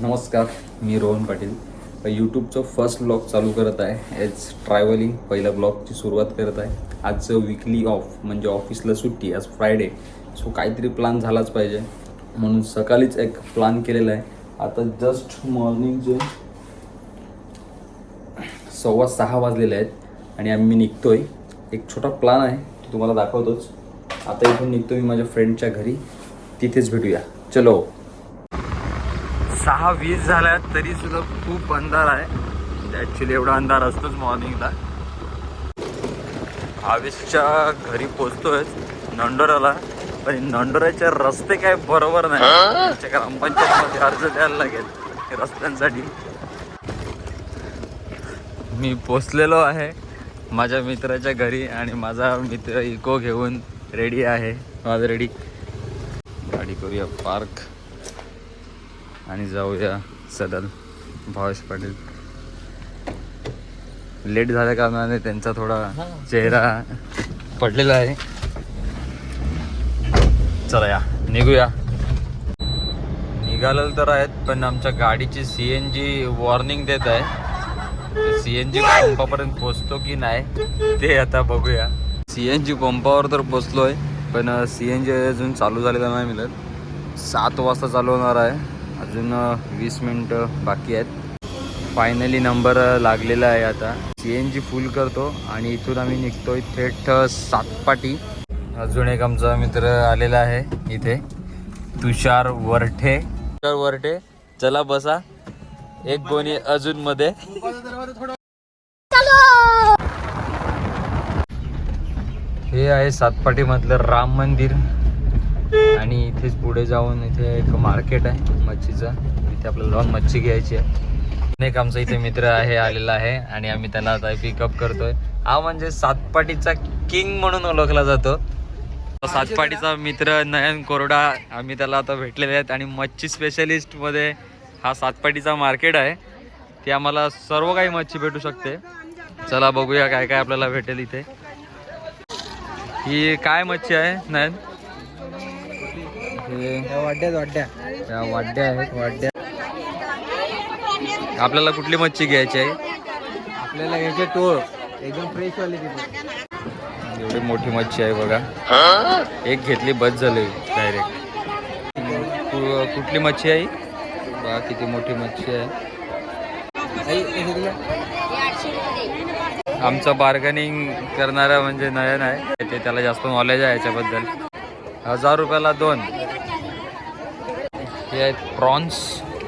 नमस्कार मी रोहन पाटील. यूट्यूबचं फर्स्ट ब्लॉग चालू करत आहे. एज ट्रॅव्हलिंग पहिल्या ब्लॉगची सुरुवात करत आहे. आज विकली ऑफ म्हणजे ऑफिसला सुट्टी आज फ्रायडे सो काहीतरी प्लॅन झालाच पाहिजे. म्हणून सकाळीच एक प्लॅन केलेला आहे. आता जस्ट मॉर्निंग जे सव्वा सहा वाजलेले आहेत आणि आम्ही निघतोय. एक छोटा प्लॅन आहे तो तुम्हाला दाखवतोच. आता इथून निघतो मी माझ्या फ्रेंडच्या घरी. तिथेच भेटूया. चलो. सहा वीस झाल्या तरी सुद्धा खूप अंधार आहे. ॲक्च्युली एवढा अंधार असतोच मॉर्निंगला आवेशच्या घरी पोचतोय नंडोराला. पण नंडोराचे रस्ते काय बरोबर नाही. ग्रामपंचायतमध्ये अर्ज द्यायला लागेल रस्त्यांसाठी. मी पोचलेलो आहे माझ्या मित्राच्या घरी आणि माझा मित्र इको घेऊन रेडी आहे. माझं रेडी गाडी करूया पार्क आणि जाऊया सदल. भावेश पाटील. लेट झाल्या कारणाने त्यांचा थोडा चेहरा पडलेला आहे. चला या निघूया. निघालेलं तर आहेत पण आमच्या गाडीची सी एन जी वॉर्निंग देत आहे. सी एन जी पंपापर्यंत पोचतो की नाही ते आता बघूया. सी एन जी पंपावर तर पोचलोय पण सी एन जी अजून चालू झालेला नाही मिळत. सात वाजता चालू होणार आहे. अजून वीस मिनटं बाकी आहेत. फायनली नंबर लागलेला आहे आता. सी एन जी फुल करतो आणि इथून आम्ही निघतोय थेट सातपाटी. अजून एक आमचा मित्र आलेला आहे इथे. तुषार वरठे. तुषार वरठे चला बसा. एक गोणी अजून मध्ये. हे आहे सातपाटी मधलं राम मंदिर. आणि इथेच पुढे जाऊन इथे एक मार्केट आहे मच्छीचं. इथे आपल्याला जाऊन मच्छी घ्यायची आहे. एक आमचा इथे मित्र आहे आलेला आहे आणि आम्ही त्याला आता पिकअप करतोय. हा म्हणजे सातपाटीचा किंग म्हणून ओळखला जातो. सातपाटीचा मित्र नयन कोरडा आम्ही त्याला आता भेटलेले आहेत. आणि मच्छी स्पेशलिस्टमध्ये हा सातपाटीचा मार्केट आहे. ते आम्हाला सर्व काही मच्छी भेटू शकते. चला बघूया काय काय आपल्याला भेटेल इथे. ही काय मच्छी आहे नयन? हे वाड्या. वाड्या आहेत वाड्या. आपल्याला कुठली मच्छी घ्यायची आहे? आपल्याला घ्यायचे टोळ. एकदम फ्रेश वाली तिथे एवढी मोठी मच्छी आहे बघा. एक घेतली बस झाली डायरेक्ट कुठली मच्छी आहे बघा किती मोठी मच्छी आहे. आमचं बार्गनिंग करणारा म्हणजे नयन आहे. ते त्याला जास्त नॉलेज आहे याच्याबद्दल. हजार रुपयाला दोन. हे आहेत प्रॉन्स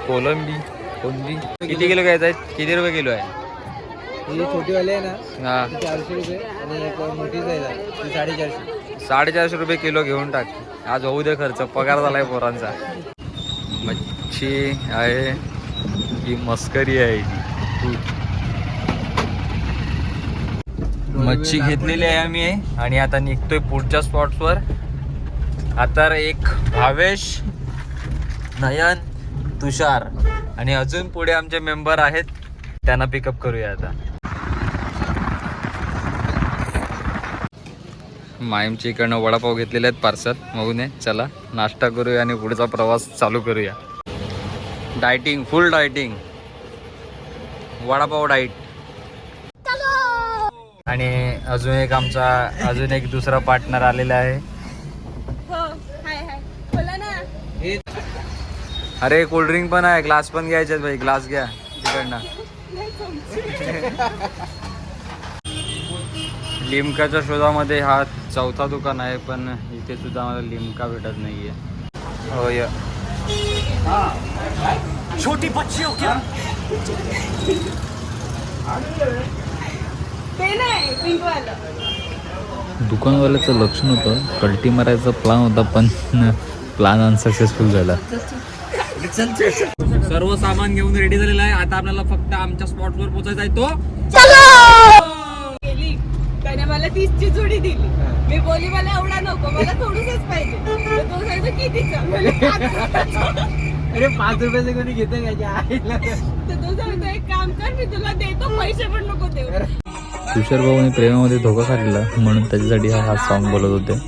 कोलंबी कोलंबी किती किलो घ्यायचं आहे? किती रुपये किलो आहे? ही छोटी वाली आहे ना हा. ती चारशे रुपये आणि एक मोठी साईज आहे. ती साडेचारशे. साडेचारशे रुपये किलो घेऊन टाक. आज होऊ दे खर्च. पगार झालाय पोरांचा. मच्छी आहे. ही मस्करी आहे ही. मच्छी घेतलेली आहे आम्ही. आणि आता निघतोय पुढच्या स्पॉट्सवर आता एक भावेश नयन तुषार आणि अजून पुढे आमचे मेंबर आहेत त्यांना पिकअप करूया आता. मायमच्या इकडनं वडापाव घेतलेले आहेत पार्सल मगून चला नाश्ता करूया आणि पुढचा प्रवास चालू करूया. Dieting full dieting vada pav diet आणि अजून एक आमचा अजून एक दुसरा पार्टनर आलेला आहे हो हाय हाय बोला ना अरे कोल्ड्रिंक पण आहे ग्लास पण घ्यायचे भाई ग्लास घ्या तिकडनं. लिमकाच्या शोधामध्ये हा चौथा दुकान आहे पण इथे सुद्धा मला लिमका भेटत नाहीये. हो या. पेन आहे पिंक वाला. दुकानवाल्याचं लक्ष नव्हतं. कल्टी मारायचा प्लान होता पण प्लान अनसक्सेसफुल झाला. सर्व सामान घेऊन रेडी झालेलं आहे. आता आपल्याला फक्त आमच्या स्पॉटवर पोहोचायचा आहे तो. गेली. त्याने मला तीसची जोडी दिली. मी बोली मला एवढा नको मला थोडीच पाहिजे. तर तो सांगतो कितीचा म्हणले, "पाच रुपयाचा." अरे पाच रुपयाचे कोणी घेतं आईला? तर तो सांगतो एक काम कर मी तुला देतो पैसे पण नको देऊ. तुषार भाऊने प्रेमामध्ये धोका खाल्लेला म्हणून त्याच्यासाठी हा हा सॉन्ग बोलत होते.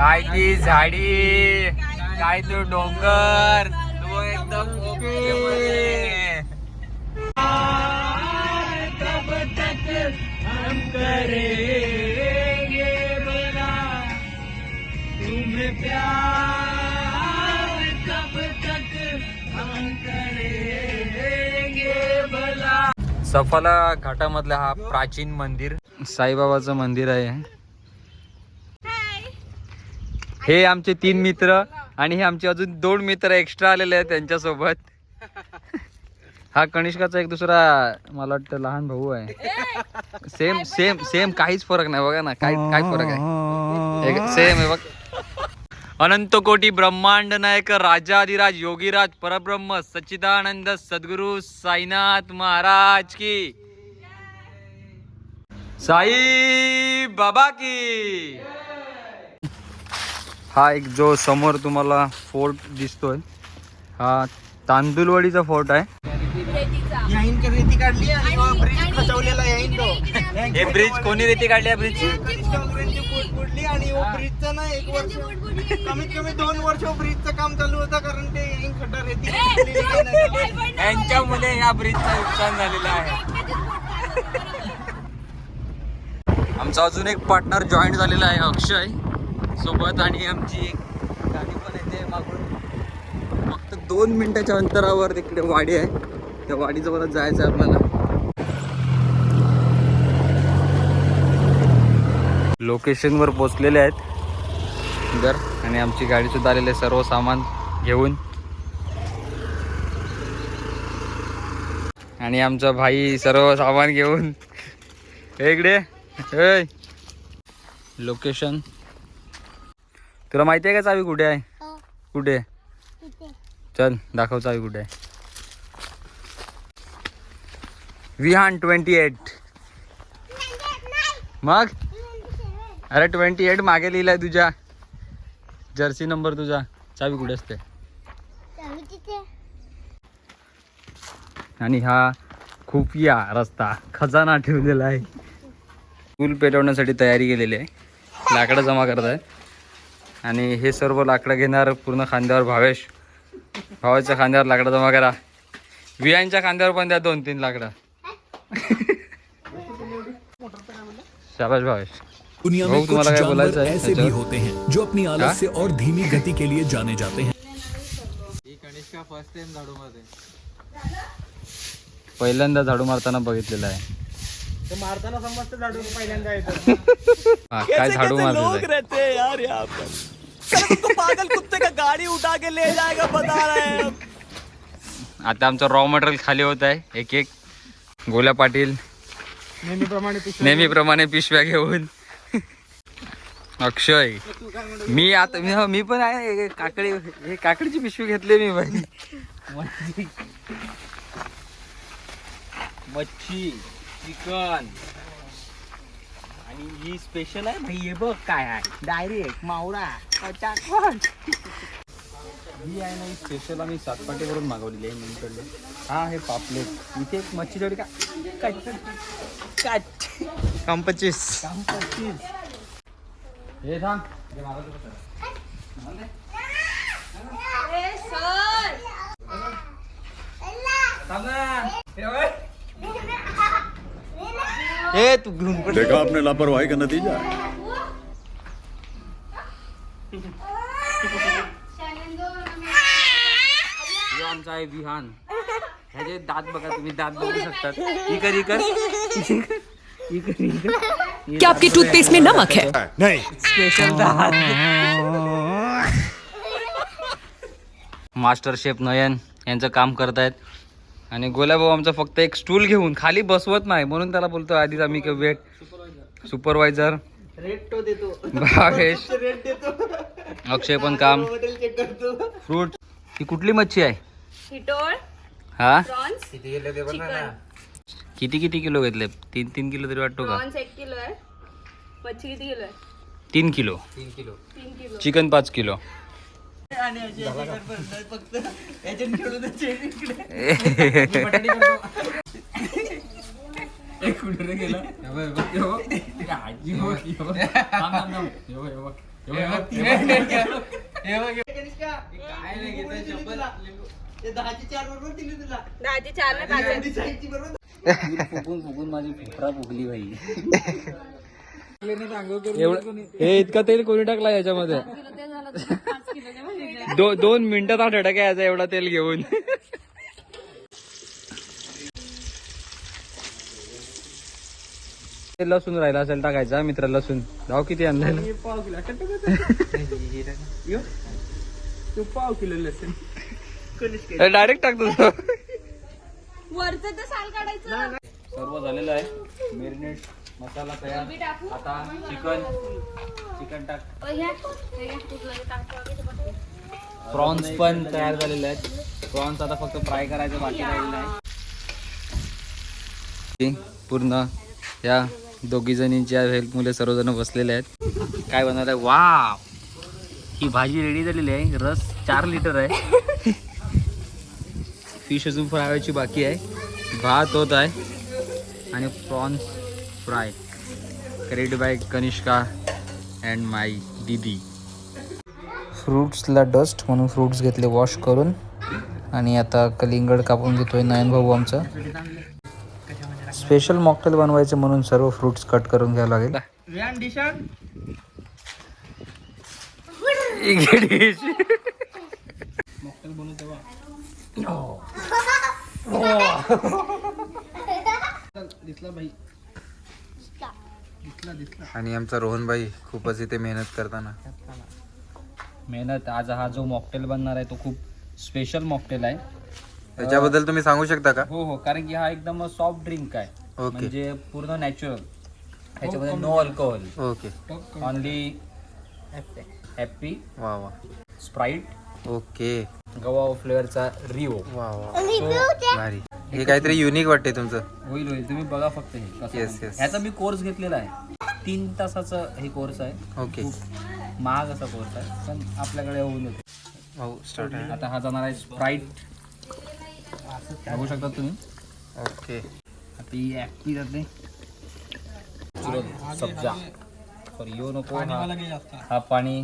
काय ती झाडी काय तो डोंगर तो एकदम ओके सफाला घाटामधलं हा प्राचीन मंदिर. साईबाबाचं मंदिर आहे. हे आमचे तीन मित्र आणि हे आमचे अजून दोन मित्र एक्स्ट्रा आलेले आहेत त्यांच्यासोबत. हा कनिष्काचा एक दुसरा मला वाटतं लहान भाऊ आहे. सेम सेम सेम काहीच फरक नाही बघा ना काय काय फरक आहे. सेम आहे बघ. अनंत कोटी ब्रह्मांड नायक राजाधिराज योगीराज परब्रह्म सच्चिदानंद सद्गुरु साईनाथ महाराज की. साई बाबा की. हा एक जो समोर तुम्हाला फोर्ट दिसतोय हा तांदुलवाडीचा फोर्ट आहे रेती काढली ब्रिज खचवलेला हे ब्रिज कोणी रेती काढली ब्रिज बुडली आणि ब्रिजचं ना एक वर्ष कमीत कमी दोन वर्ष ब्रिजचं काम चालू होतं कारण ते याईन खड्डा रेती. यांच्यामुळे या ब्रिजचं नुकसान झालेलं आहे आमचा अजून एक पार्टनर जॉईन झालेला आहे अक्षय सोबत आणि आमची एक गाडी पण येते मागून. फक्त दोन मिनिटाच्या अंतरावर तिकडे वाडी आहे. त्या वाडीचं जायचं आहे आपल्याला. लोकेशनवर पोचलेले आहेत. जर आणि आमची गाडी सुद्धा आलेली सर्व सामान घेऊन. आणि आमचा भाई सर्व सामान घेऊन. हे इकडे. लोकेशन तुला माहिती आहे का चावी कुठे आहे? कुठे? चल दाखव चावी कुठे आहे. Vihan twenty eight. मग? अरे ट्वेंटी एट मागे लिहिलाय तुझ्या. जर्सी नंबर तुझा. चावी कुठे असते? आणि हा खुफिया रस्ता. खजाना ठेवलेला आहे. पूल पेटवण्यासाठी तयारी केलेली आहे. लाकडं जमा करत आहेत आणि हे सर्व लाकडं घेणार पूर्ण खांद्यावर भावेश. भावाच्या खांद्यावर लाकडं जमा करा. वियांच्या खांद्यावर पण द्या दोन तीन लाकडं. शाबाश भावेश. दुनिया में कुछ तुम्हाला काय जानवर ऐसे भी? होते हैं जो अपनी? आलस से और धीमी गति के लिए जाने जाते हैं। कनिष्का फर्स्ट टाइम झाडू मध्ये पहिल्यांदा झाडू मारताना बघितलेलं आहे. ते मारताना समजतं झाडू पहिल्यांदा येतं. हा, काय झाडू आहे? रहते हैं यार यहाँ पर. पागल कुत्ते का गाड़ी उठा के ले जाएगा बता रहे हैं हम. आता आमचं रॉ मटेरियल खाली होत आहे. एक एक गोल्या पाटील नेहमीप्रमाणे पिशवी नेहमीप्रमाणे पिशव्या घेऊन. अक्षय मी आता मी हो, मी पण आहे. हे काकडी हे काकडीची पिशवी घेतली मी बाई मच्छी. चिकन. आणि ही स्पेशल आहे भाई हे बघ काय आहे. डायरेक्ट मावळा ही आहे ना ही स्पेशल आम्ही सातपाटीवरून मागवलेली आहे नंतर हा हे पापलेट. इथे एक मच्छी जोडी का? काय? काम पच्चीस काम पच्चीस हे थांब. हे. थांब ना. हे. ए तू घेऊन पड. देखा आपने लापरवाही का नतीजा? है आमचा आहे विहान. ह्याचे दात बघा तुम्ही दात बघू शकतात. इकर इकर. इकर इकर क्या आपके टूथपेस्ट में नमक है? स्पेशल दात. मास्टर शेफ नयन यांचं काम करत आहेत आणि गोल्याभाऊ आमचा फक्त एक स्टूल घेऊन खाली बसवत नाही म्हणून त्याला बोलतो आधीच आम्ही वेट सुपरवायझर रेट तो देतो. भावेश रेट देतो. अक्षय पण काम. हॉटेल चेक करतो. फ्रूट ही कुठली मच्छी आहे? हा? किती किती किती किलो घेतले? तीन तीन किलो तरी वाटतो का? प्रॉन्स एक किलो आहे. मच्छी किती किलो आहे? तीन किलो. तीन किलो. तीन किलो. चिकन पाच किलो ते दहाची चार बरोबर दिली तुला. दहाची चार ने पाच एवढी जायची बरोबर. फुगून फुगून माझी फेफरा फुगली भाई हे इतका तेल कोणी टाकला याच्यामध्ये? दो, दोन मिनिटात हा धडक यायचा एवढा तेल घेऊन. लसूण राहिला असेल टाकायचा मित्र लसूण. जाऊ किती आणलाय पाव किलो. तू पाव किलो लसूण. डायरेक्ट टाकतो सर्व झालेलं आहे. मेरिनेट मसाला तयार. आता चिकन. चिकन टाक. प्रॉन्स पण तयार झालेले आहेत. प्रॉन्स आता फक्त फ्राय करायचं बाकी राहिलेलं आहे पूर्ण या दोघी जणींच्या हेल्प मुले सर्वजण बसलेले आहेत. काय बनवलंय? वा ही भाजी रेडी झालेली आहे. रस चार लिटर आहे. फिश अजून फ्राय व्हायची बाकी आहे. भात होत आहे. आणि prawns fry cred by Kanishka and my didi फ्रूट्सला dust म्हणून फ्रूट्स घेतले वॉश करून. आणि आता कलिंगड कापून घेतोय नयन भाऊ आमचा. स्पेशल मॉकटेल बनवायचं म्हणून सर्व फ्रुट्स कट करून घ्यावं लागेल. व्यान दिशान दिसला भाई. दिसला दिसला. आणि आमचा रोहनभाई खूपच इथे मेहनत करताना. मेहनत आज हा जो मॉकटेल बनणार आहे तो खूप स्पेशल मॉकटेल आहे. त्याच्याबद्दल तुम्ही सांगू शकता का? हो हो कारण की हा एकदम सॉफ्ट ड्रिंक आहे. ओके म्हणजे पूर्ण नॅचरल ह्याच्यामध्ये no alcohol okay only happy वा वा. स्प्राईट ओके गवा फ्लेवरचा रिओ. वा वा. भारी. हे काहीतरी युनिक वाटते तुमचं. होईल होईल. तुम्ही बघा फक्त हे कसं Yes. ह्याचा मी कोर्स घेतलेला आहे. तीन तासाचं हे कोर्स आहे. ओके खूप महाग असा कोर्स आहे पण आपल्याकडे होऊन येते भाऊ स्टार्ट आहे. आता हा जाणार आहे स्प्राईट बघू शकता तुम्ही. ओके आता ही ॲक्टी जाते. सब्जा. सॉरी येऊ नको हा- हा पाणी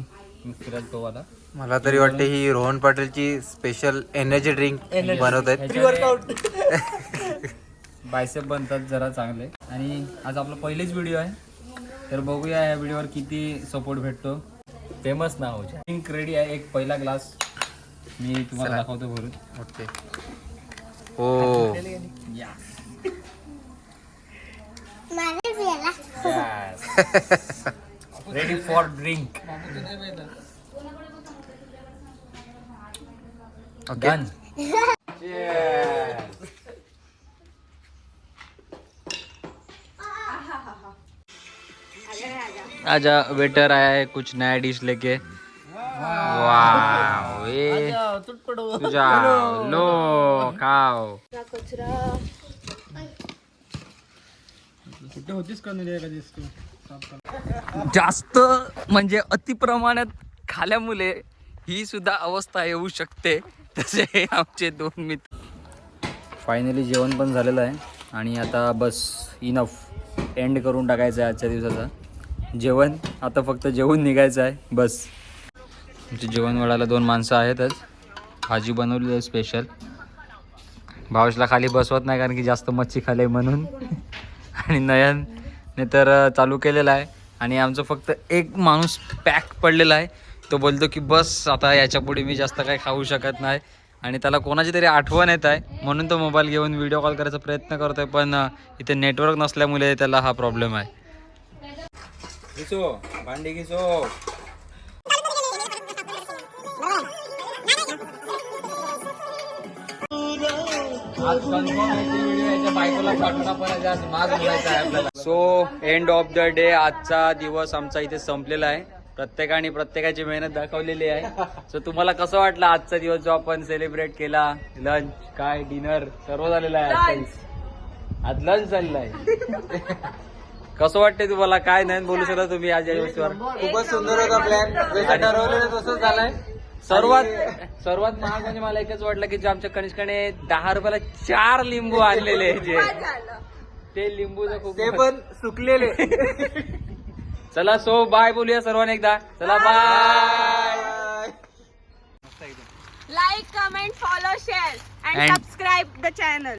मी फिरत तो आता. मला तरी वाटते ही रोहन पाटीलची स्पेशल एनर्जी ड्रिंक बनवत आहेत. वर्कआउट बायसेप बनतात जरा चांगले. आणि आज आपला पहिलेच व्हिडिओ आहे. तर बघूया या व्हिडिओवर किती सपोर्ट भेटतो. फेमस नाव. ड्रिंक रेडी आहे. एक पहिला ग्लास मी तुम्हाला दाखवतो भरून ओके. हो. Ready for drink okay done आजा वेटर आया है कुछ नया डिश लेके। वाव ये। तुझा लो खाओ। जास्त म्हणजे अतिप्रमाणात खाल्यामुळे ही सुद्धा अवस्था येऊ शकते. तसे आमचे दोन मित्र. फायनली जेवण पण झालेलं आहे. आणि आता बस इनफ एंड करून टाकायचं आहे आजच्या दिवसाचा. जेवण आता फक्त जेवून निघायचं आहे. बस. आमचे जेवण वाढायला दोन माणसं आहेतच. भाजी बनवली आहे स्पेशल भावशला खाली बसवत नाही कारण की जास्त मच्छी खाले म्हणून. आणि नयनने तर चालू केलेला आहे. आणि आमचं फक्त एक माणूस पॅक पडलेला आहे. तो बोलतो की बस आता याच्यापुढे मी जास्त काही खाऊ शकत नाही. आणि त्याला कोणाची तरी आठवण येत आहे म्हणून तो मोबाईल घेऊन व्हिडिओ कॉल करायचा प्रयत्न करतोय पण इथे नेटवर्क नसल्यामुळे त्याला हा प्रॉब्लेम आहे. भांडी घिसो. So end of the day आजचा दिवस आमचा इथे संपलेला आहे. प्रत्येकाने प्रत्येकाची मेहनत दाखवलेली आहे. सो तुम्हाला कसं वाटलं आजचा दिवस जो आपण सेलिब्रेट केला? लंच काय डिनर सर्व झालेलं आहे आज काही. आज लंच झालेलं आहे. कसं वाटतंय तुम्हाला? काय नाही बोलू शकता तुम्ही आज या दिवसावर खूपच सुंदर होता प्लॅन जसं ठरवलेलं तसंच झालंय. सर्वात सर्वात महाग म्हणजे मला एकच वाटलं की जे आमच्या कनिष्काने दहा रुपयाला चार लिंबू आणलेले जे. ते लिंबूचं खूप ते पण सुकलेले. चला सो बाय बोलूया सर्वांनी एकदा. चला bye like comment follow share and subscribe the channel